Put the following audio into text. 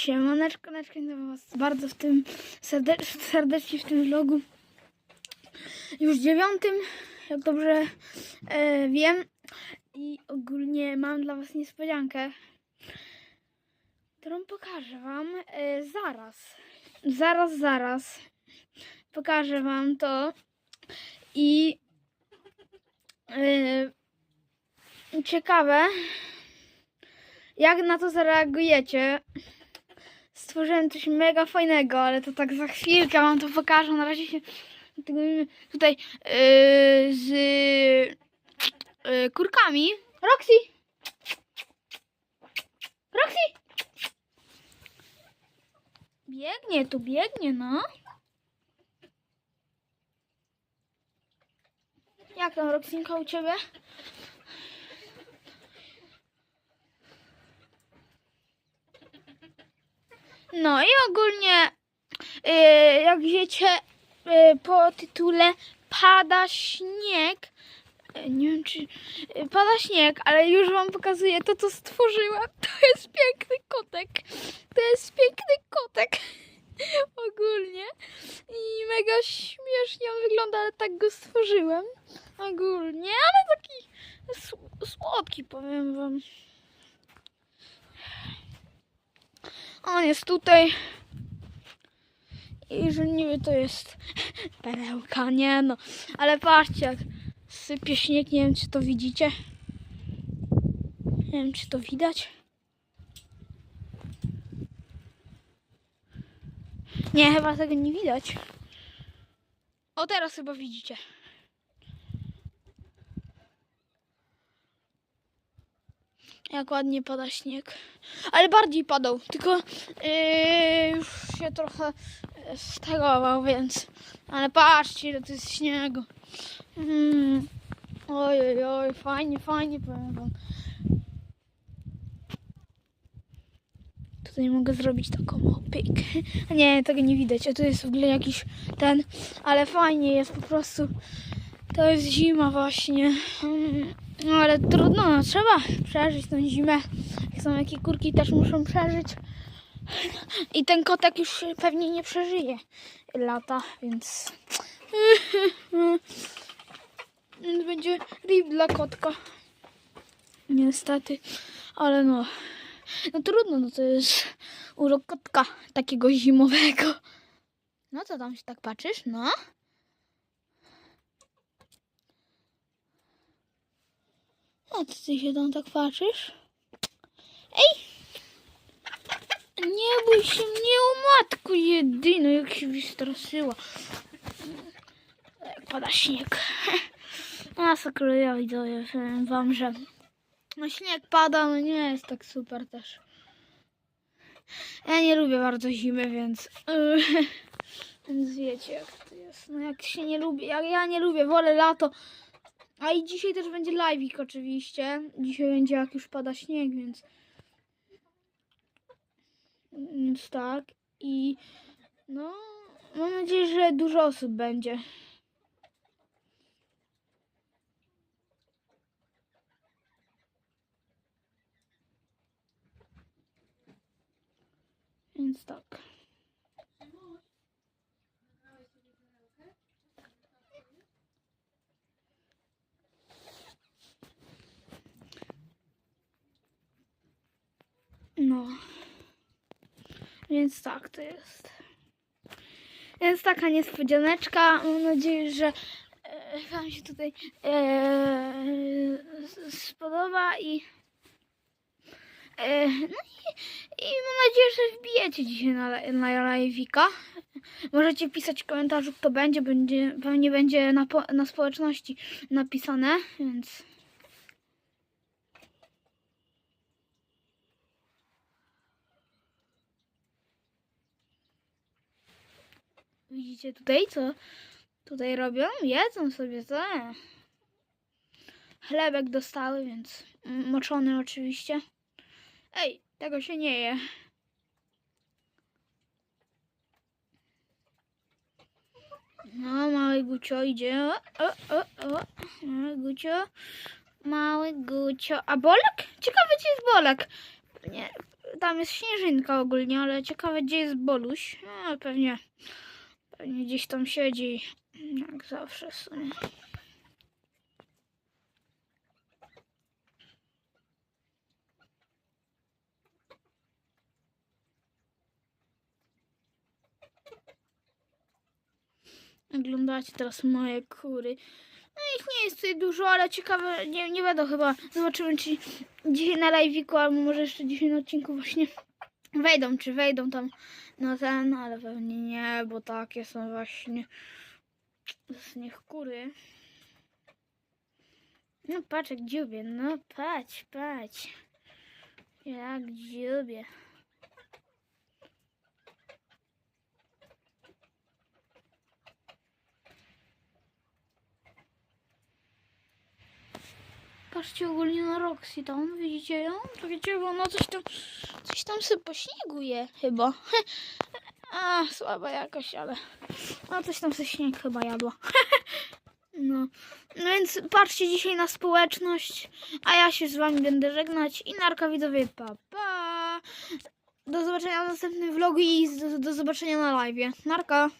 Siemaneczko, neczko, witam was bardzo w tym, serde serdecznie w tym vlogu. Już dziewiątym, jak dobrze e, wiem. I ogólnie mam dla was niespodziankę, którą pokażę wam e, zaraz. Zaraz, zaraz. Pokażę wam to. I e, ciekawe, jak na to zareagujecie. Stworzyłem coś mega fajnego, ale to tak za chwilkę wam to pokażę. Na razie się tutaj yy, z yy, kurkami. Roxy! Roxy! Biegnie, tu biegnie, no. Jak tam, Roxinka, u ciebie? No i ogólnie, yy, jak wiecie, yy, po tytule Pada śnieg. Yy, nie wiem, czy yy, pada śnieg, ale już Wam pokazuję to, co stworzyłam. To jest piękny kotek. To jest piękny kotek. Ogólnie. I mega śmiesznie on wygląda, ale tak go stworzyłem. Ogólnie, ale taki sł- słodki, powiem Wam. On jest tutaj. I że niby to jest perełka, nie no. Ale patrzcie, jak sypie śnieg, nie wiem czy to widzicie. Nie wiem czy to widać. Nie, chyba tego nie widać. O, teraz chyba widzicie. Jak ładnie pada śnieg. Ale bardziej padał, tylko yy, już się trochę yy, stegował, więc. Ale patrzcie, ile to jest śniegu. Mm. Oj, oj, oj, fajnie, fajnie powiem wam. Tutaj mogę zrobić taką pyk. Nie, tego nie widać, a tu jest w ogóle jakiś ten, ale fajnie jest po prostu. To jest zima właśnie. Mm, No ale trudno, no, trzeba przeżyć tę zimę. Jak i kurki też muszą przeżyć. I ten kotek już pewnie nie przeżyje lata, więc... Więc będzie rip dla kotka. Niestety, ale no... No trudno, no to jest urok kotka takiego zimowego. No co tam się tak patrzysz? No? A ty się tam tak patrzysz? Ej! Nie bój się mnie o matku jedyno, jak się wystraszyła. Pada śnieg. A sakruja widzowie, powiem wam, że no śnieg pada, no nie jest tak super też. Ja nie lubię bardzo zimy, więc więc wiecie jak to jest. No jak się nie lubię, jak ja nie lubię, wolę lato. A i dzisiaj też będzie live'ik oczywiście. Dzisiaj będzie jak już pada śnieg, więc więc tak. I no, mam nadzieję, że dużo osób będzie. Więc tak. No. Więc tak to jest. Więc taka niespodzianeczka. Mam nadzieję, że e, Wam się tutaj e, spodoba i e, no i, i mam nadzieję, że wbijecie dzisiaj na, na live'ika. Możecie pisać w komentarzu, kto będzie. będzie pewnie będzie na, na społeczności napisane, więc Widzicie tutaj, co tutaj robią? Jedzą sobie co? Chlebek dostały, więc moczony oczywiście. Ej, tego się nie je. No, mały Gucio idzie. O, o, o, o. Mały Gucio. Mały Gucio. A Bolek? Ciekawe, czy jest Bolek. Nie, tam jest śnieżynka ogólnie, ale ciekawe gdzie jest Boluś. No, pewnie, pewnie gdzieś tam siedzi, jak zawsze sumie. Oglądacie teraz moje kury. No ich nie jest tutaj dużo, ale ciekawe, nie, nie będą chyba. Zobaczymy, czy dzisiaj na live'iku, albo może jeszcze dzisiaj na odcinku właśnie wejdą, czy wejdą tam na ten, ale pewnie nie, bo takie są właśnie z nich kury. No patrz jak dziubie, no patrz, patrz. Jak dziubie. Patrzcie ogólnie na Roxy tam, widzicie ją? To wiecie, bo ona coś tam, coś tam sobie po śniegu je chyba. A, słaba jakoś, ale no coś tam sobie śnieg chyba jadła. No. no więc patrzcie dzisiaj na społeczność, a ja się z wami będę żegnać i narka widzowie, pa pa! Do zobaczenia w następnym vlogu i do, do zobaczenia na live. Narka!